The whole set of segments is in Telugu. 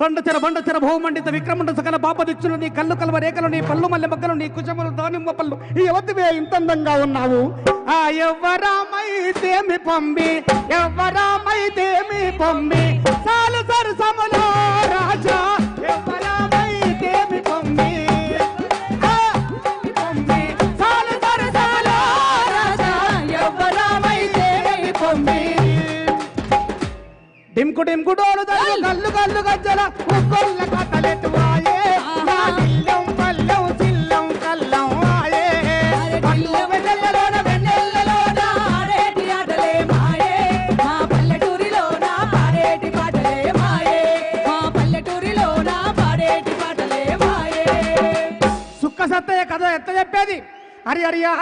బండచెర బండచెర భూమండిత విక్రముండ సకల పాపదిచ్చులు నీ కళ్ళు కలవ రేఖలు నీ పళ్ళు మల్లె మగ్గలు నీ కుశములు దానిమ్మ పళ్ళు. ఈ ఎవతివే ఇంత అందంగా ఉన్నావు. ఆ పంబి ఎవర డింకు డోలు దలు కల్లు కల్లు గజ్జల ఉక్కొల్ల కథలెట్టువాయే నా దిల్లం పల్లం చిల్లం కల్లం ఆయే పల్లు వెన్నెలలోన వెన్నెలలోన ఆడేటి ఆటలే మాయే. మా పల్లెటూరిలో నా పాడేటి పాటలే మాయే. మా పల్లెటూరిలో నా పాడేటి పాటలే మాయే. సుక్క సత్తయ్య కథ ఎత్త చెప్పేది? హరి హరియా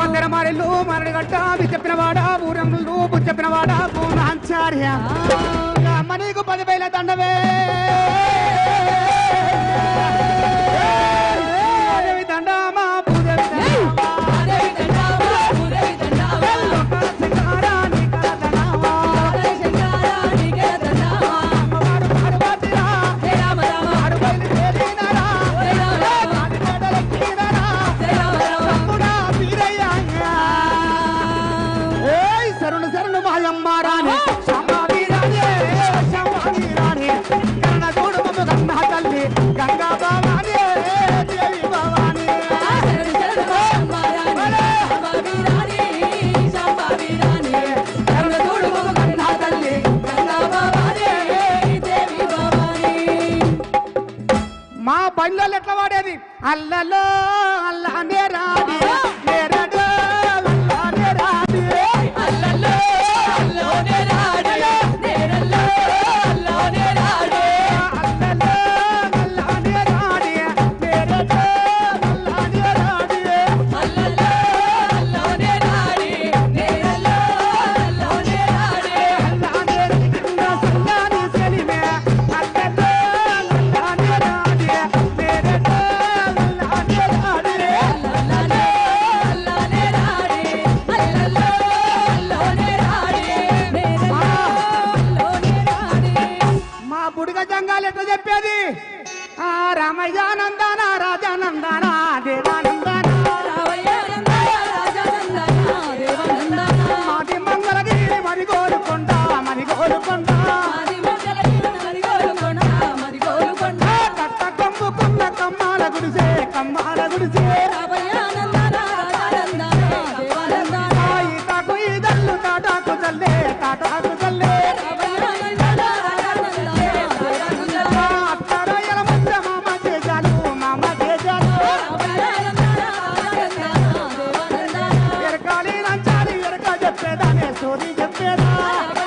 మందిర మారిల్లు మరడి గట్ట అది చెప్పిన వాడా ఊరములు చెప్పిన వాడా పూనాచార్య అమ్మ నీకు పదివేల దండవే. పనిలో ఎట్లా వాడేది? అల్లలో అల్లానే రాడి రామయ్యానందన రాజానందన ਸੋਰੀ ਜੱਪੇ ਦਾ।